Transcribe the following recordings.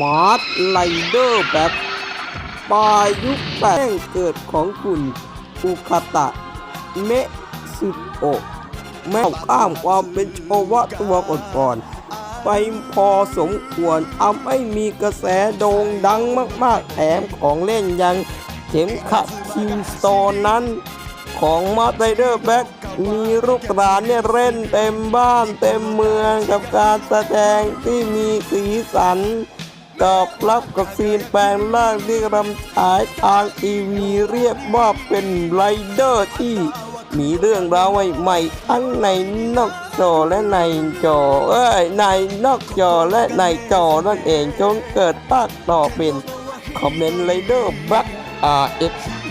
มาร์ทไลเดอร์แบบปลายยุคแป้งเกิดของคุณอุคาตะ เมสุโอะแม้ข้ามความเป็นโชวะตัวก่อนๆไปพอสมควรทำให้มีกระแสโด่งดังมากๆแถมของเล่นยังเข็มขัดคิวสโตนนั้นของมาสไ r เดอร์แบ็กมีลูกหลานเนี่ยเล่นเต็มบ้านเต็มเมืองกับการแสดงที่มีสีสัน ตอบรับกับซีนแปลงร่างที่รำฉายทางทีวีเรียกว่าเป็นไรเดอร์ที่มีเรื่องราวใหม่ๆทั้งในนอกจอและในจอ เอ้ย ในนอกจอและในจอนั่นเองจนเกิดภาคต่อเป็นคอมเมนต์ไรเดอร์แบ็กอาร์เอ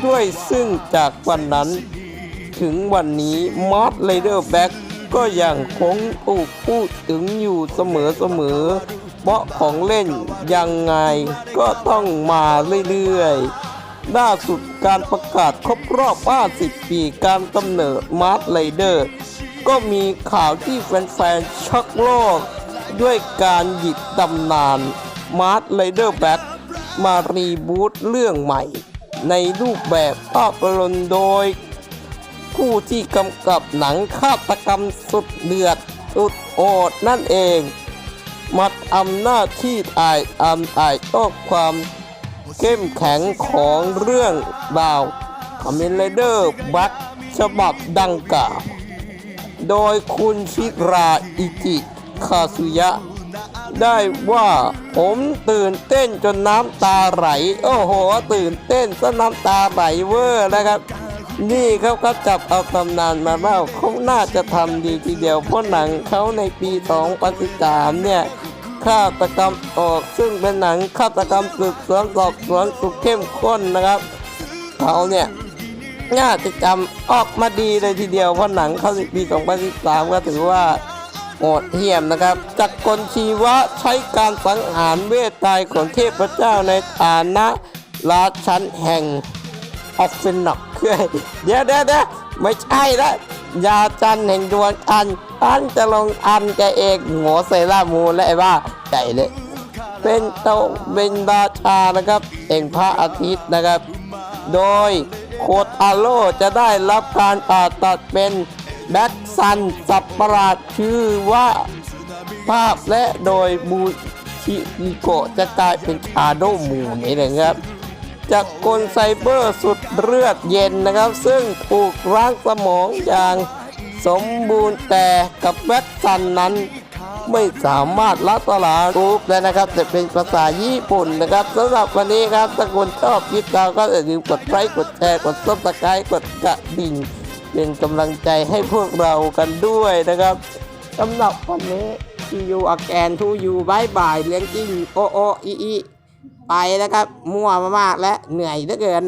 ด้วยซึ่งจากวันนั้นถึงวันนี้มอสไรเดอร์แบ็กก็ยังคงถูกพูดถึงอยู่เสมอๆ เพราะของเล่นยังไงก็ต้องมาเรื่อยๆล่าสุดการประกาศครบรอบ 50 ปีการกำเนิดมาร์ r ไรเดอร์ก็มีข่าวที่แฟนๆช็อกโลก ด้วยการหยิบตำนานมาร์ r ไรเดอร์แบ็กมารีบูตเรื่องใหม่ ในรูปแบบภาพยนตร์โดย ผู้ที่กำกับหนังฆาตกรรมสุดเดือดสุดโอดนั่นเอง มาทำน้าที่ถ่ายทำถ่ายทอดความเข้มแข็งของเรื่องราวคอมเมนเดอร์บัคฉบับดังกล่าว โดยคุณชิราอิจิคาสุยะ ได้ว่าผมตื่นเต้นจนน้ำตาไหล โอ้โห ตื่นเต้นซะน้ำตาไหลเวอร์นะครับ นี่เขาก็จับเอาตำนานมาเล่าเขาน่าจะทำดีทีเดียวเพราะหนังเขาในปี2013เนี่ยฆาตกรรมออกซึ่งเป็นหนังฆาตกรรมสืบสวนสอบสวนสุดเข้มข้นนะครับเขาเนี่ยน่าจะจำออกมาดีเลยทีเดียวเพราะหนังเขาในปี2013ก็ถือว่าโหดเหี้ยมนะครับจักรกลชีวะใช้การสังหารเวทตายของเทพเจ้าในฐานะราชันแห่ง ออฟฟินหนอกเดี๋ยวเดี๋ยวเดี๋ยวไม่ใช่ละยาจันแห่งดวงจันทร์ท่านจะลงอันแกเอกหัวเซรามูและไอ้บ้าใหญ่เลยเป็นโตเป็นราชานะครับแห่งพระอาทิตย์นะครับ โดยโคทาโร่จะได้รับการผ่าตัดเป็นแบ็กซันสับประหลาดชื่อว่าภาพและโดยบูชิอิโกะจะกลายเป็นชาโดมูนี่นะครับ จากกลไซเบอร์สุดเลือดเย็นนะครับ ซึ่งถูกล้างสมองอย่างสมบูรณ์แต่กับแบ็กซันนั้นไม่สามารถรัตลารูปได้นะครับ แต่เป็นภาษาญี่ปุ่นนะครับสำหรับวันนี้ครับถ้าคุณชอบคลิปเราก็อย่าลืมกดไลค์กดแชร์กดซับสไครต์กดกระดิ่งเป็นกำลังใจให้พวกเรากันด้วยนะครับสำหรับวันนี้ที่ยูอแกนทูยูบายบายเลี้ยงกิ้งโอโออีอี ไปแล้วครับมั่วมากๆและเหนื่อยเหลือเกิน